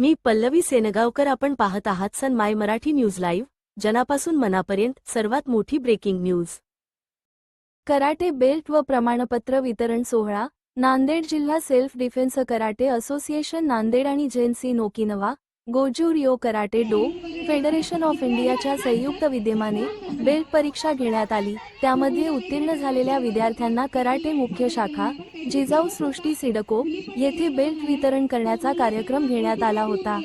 मी पल्लवी सेनगावकर आपण पाहत आहात Sun My Marathi news live जनापासून मनापर्यंत सर्वात मोठी ब्रेकिंग न्यूज. कराटे बेल्ट व प्रमाणपत्र वितरण सोहळा नांदेड जिल्हा self defence karate association Nanded आणि जेन्सी नोकिनवा गोजूर यो कराटे डो फेडरेशन ऑफ इंडियाच्या संयुक्त विद्यमाने बेल्ट परीक्षा घेण्यात आली. त्यामध्ये उत्तीर्ण झालेल्या विद्यार्थ्यांना कराटे मुख्य शाखा जिजाऊ सृष्टी सिडको येथे बेल्ट वितरण करण्याचा कार्यक्रम घेण्यात आला होता.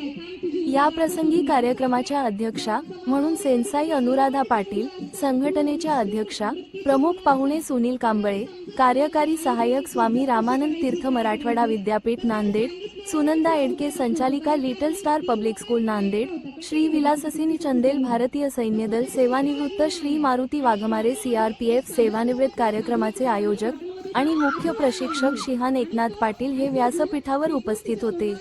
या प्रसंगी कार्यक्रमाच्या अध्यक्षा म्हणून सेन्साई अनुराधा पाटील संघटनेच्या अध्यक्षा प्रमुख पाहुणे सुनील कांबळे कार्यकारी सहाय्यक स्वामी रामानंद तीर्थ मराठवाडा विद्यापीठ नांदेड सुनंदा एडके संचालिका little star public school Nanded Shri Vilassini Chandel भारतीय सैन्य दल सेवानिवृत्त श्री मारुती वाघमारे सीआरपीएफ सेवानिवृत्त कार्यक्रमाचे आयोजक आणि मुख्य प्रशिक्षक शिहान एकनाथ पाटील हे व्यासपीठावर उपस्थित होते.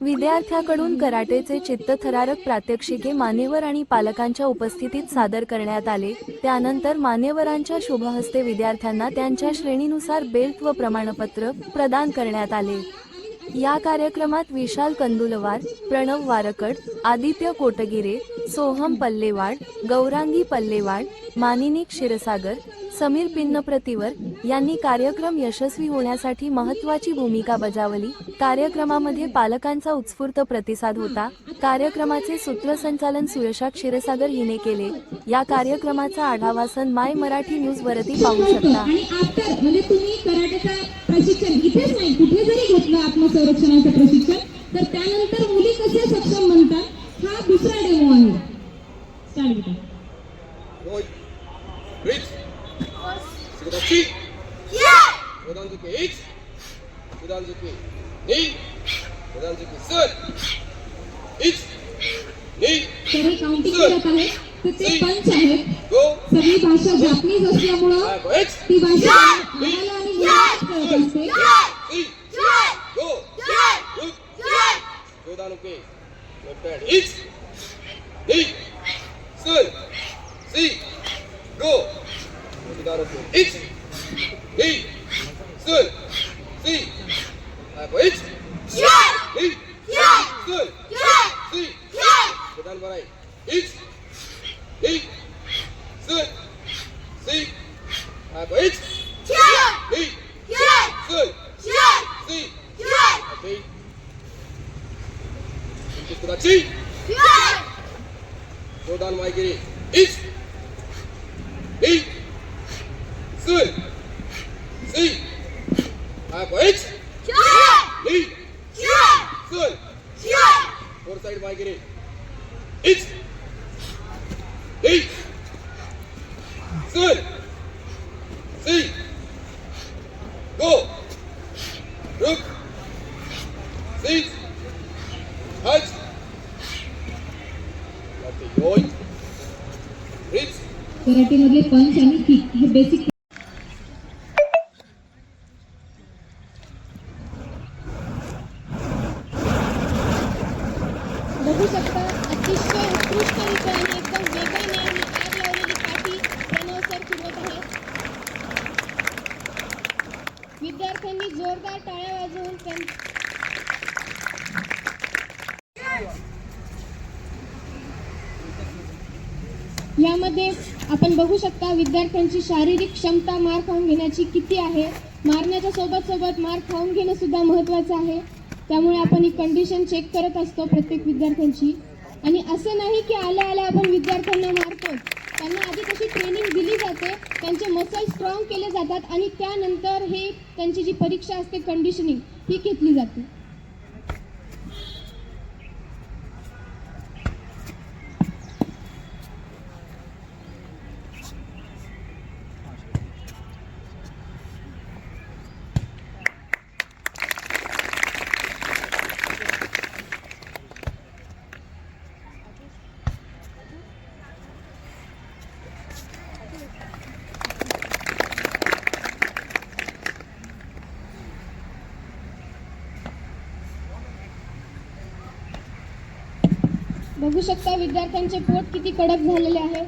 विद्यार्थ्याकडून कराटेचे चित्तथरारक प्रात्यक्षिके मान्यवर आणि पालकांच्या उपस्थितीत सादर करण्यात आले. त्यानंतर मान्यवरांच्या शुभहस्ते विद्यार्थ्यांना त्यांच्या श्रेणीनुसार बेल्ट व प्रमाणपत्र प्रदान करण्यात आले. या कार्यक्रमात विशाल कंदुलवार प्रणव वारकड आदित्य कोटगिरे सोहम पल्लेवाड गौरांगी पल्लेवाड मानिनी क्षीरसागर समीर पिन्नप्रतिवर यांनी कार्यक्रम यशस्वी होण्यासाठी महत्वाची भूमिका बजावली. कार्यक्रमामध्ये पालकांचा उत्स्फूर्त प्रतिसाद होता. कार्यक्रमाचे सूत्रसंचालन सुयशा क्षीरसागर हिने केले. या कार्यक्रमाचा आढावा सन माय मराठी न्यूज वरती पाहू शकता. इथेच नाही कुठे जरी घेतलं आत्मसंरक्षणाचं प्रशिक्षण. तर त्यानंतर मुली कसे सक्षम बनतात हा दुसरा डेमो आहे. तर हे काउंटिंग करत आहे. तर ते पंच आहेत. Go. सगळी भाषा जापनीज असल्यामुळं. ती भाषा Three. Now eight. Yay! Eight. Yay! Three. Yay! Three. Yay! Vidal Barai. Eight. Eight. Three. Three. Now eight. Yay! Eight. Yay! Three. Yay! Three. Yay! Okay. Into the Yay! Jordan Maigiri. Eight. Karate मधले punch आणि kick हे basic बघू शकता अतिशय उत्कृष्ट आणि एकदम वेगाने आणि आग लावलेली पाठी प्रणव सर फिरवत आहेत. विद्यार्थ्यांनी जोरदार टाळ्या वाजवून यामध्ये आपण बघू शकता विद्यार्थ्यांची शारीरिक क्षमता मार खाऊन घेण्याची किती आहे. मारण्याच्या सोबत सोबत मार खाऊन घेणं सुद्धा महत्त्वाचं आहे. त्यामुळे आपण ही कंडिशन चेक करत असतो प्रत्येक विद्यार्थ्यांची. आणि असं नाही की आल्या आल्या आपण विद्यार्थ्यांना मारतो. त्यांना आधी तशी ट्रेनिंग दिली जाते त्यांचे मसल स्ट्रॉंग केले जातात आणि त्यानंतर हे त्यांची जी परीक्षा असते कंडिशनिंग ही घेतली जाते. बघू शकता विद्यार्थ्यांचे पोट किती कडक झालेले आहे.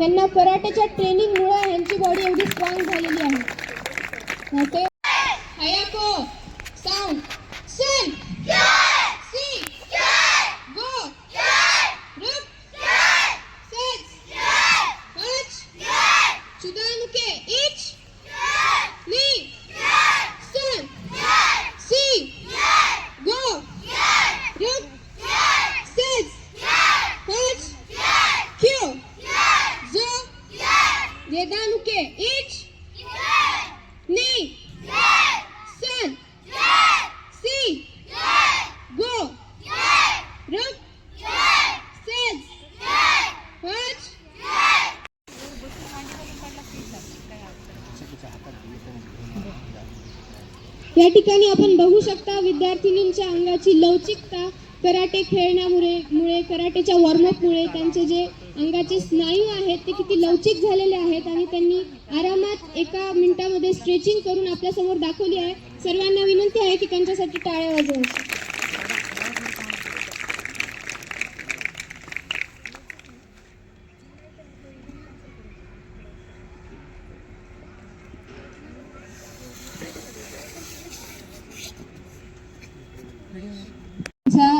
यांना कराटेच्या ट्रेनिंगमुळे यांची बॉडी एवढी स्ट्रॉंग झालेली आहे. या ठिकाणी आपण बघू शकता विद्यार्थिनींच्या अंगाची लवचिकता कराटे खेळण्यामुळे मुळे कराटेच्या वॉर्मअपमुळे त्यांचे जे अंगाचे स्नायू आहेत ते किती लवचिक झालेले आहेत आणि त्यांनी आरामात एका मिनिटामध्ये स्ट्रेचिंग करून आपल्यासमोर दाखवली आहे. सर्वांना विनंती आहे की त्यांच्यासाठी टाळ्या वाजवायच्या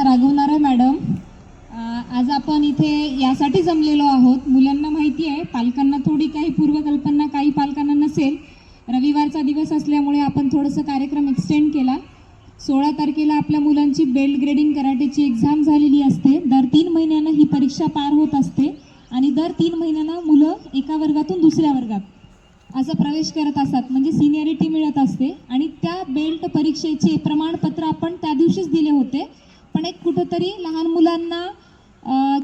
रागवणारा मॅडम आज आपण इथे यासाठी जमलेलो आहोत. मुलांना माहिती आहे पालकांना थोडी काही पूर्वकल्पना काही पालकांना नसेल. रविवारचा दिवस असल्यामुळे आपण थोडंसं कार्यक्रम एक्सटेंड केला. सोळा तारखेला आपल्या मुलांची बेल्ट ग्रेडिंग कराटेची एक्झाम झालेली असते. दर तीन महिन्यानं ही परीक्षा पार होत असते. आणि दर तीन महिन्यानं मुलं एका वर्गातून दुसऱ्या वर्गात असा प्रवेश करत असतात. म्हणजे सिनियरिटी मिळत असते. आणि त्या बेल्ट परीक्षेचे प्रमाणपत्र आपण त्या दिवशीच दिले होते. पण एक कुठंतरी लहान मुलांना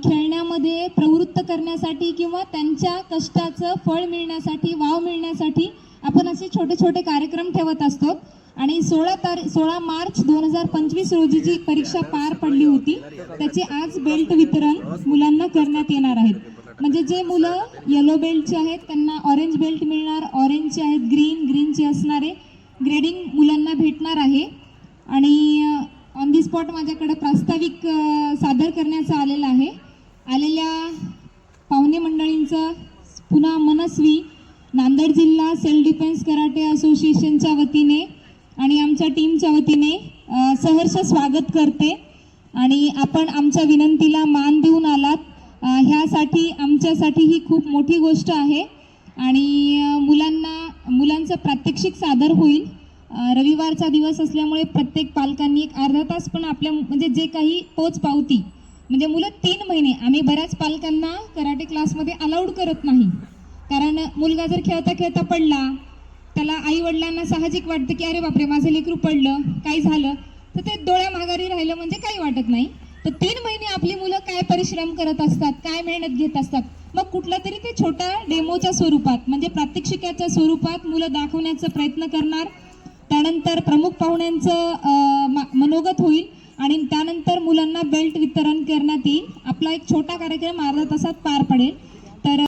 खेळण्यामध्ये प्रवृत्त करण्यासाठी किंवा त्यांच्या कष्टाचं फळ मिळण्यासाठी वाव मिळण्यासाठी आपण असे छोटे छोटे कार्यक्रम ठेवत असतो. आणि सोळा तारीख सोळा मार्च दोन हजार पंचवीस रोजी जी परीक्षा पार पडली होती त्याचे आज बेल्ट वितरण मुलांना करण्यात येणार आहेत म्हणजे जे मुलं येलो बेल्टचे आहेत त्यांना ऑरेंज बेल्ट मिळणार ऑरेंजचे आहेत ग्रीन ग्रीनचे असणारे ग्रेडिंग मुलांना भेटणार आहे. आणि ऑन दी स्पॉट माझ्याकडे प्रास्ताविक सादर करण्याचं आलेलं आहे. आलेल्या पाहुणे मंडळींचं पुन्हा मनस्वी नांदेड जिल्हा सेल्फ डिफेन्स कराटे असोसिएशनच्या वतीने आणि आमच्या टीमच्या वतीने सहर्ष स्वागत करते. आणि आपण आमच्या विनंती आमच्यासाठी ही खूप मोठी गोष्ट आहे. आणि मुलांना मुलांचं प्रात्यक्षिक सादर होईल. रविवारचा दिवस असल्यामुळे प्रत्येक पालकांनी एक अर्धा तास पण आपल्या म्हणजे जे काही पोच पावती म्हणजे मुलं तीन महिने आम्ही बऱ्याच पालकांना कराटे क्लासमध्ये अलाउड करत नाही. कारण मुलगा जर खेळता खेळता पडला त्याला आई वडिलांना साहजिक वाटतं की अरे बापरे माझं लेकरू पडलं काय झालं? तर ते डोळ्या माघारी राहिलं म्हणजे काही वाटत नाही. तर तीन महिने आपली मुलं काय परिश्रम करत असतात काय मेहनत घेत असतात मग कुठला तरी ते छोट्या डेमोच्या स्वरूपात म्हणजे प्रात्यक्षिकाच्या स्वरूपात मुलं दाखवण्याचा प्रयत्न करणार. त्यानंतर प्रमुख पाहुण्यांचं मनोगत होईल आणि त्यानंतर मुलांना बेल्ट वितरण करण्यात येईल. आपला एक छोटा कार्यक्रम अर्धा तासात पार पडेल. तर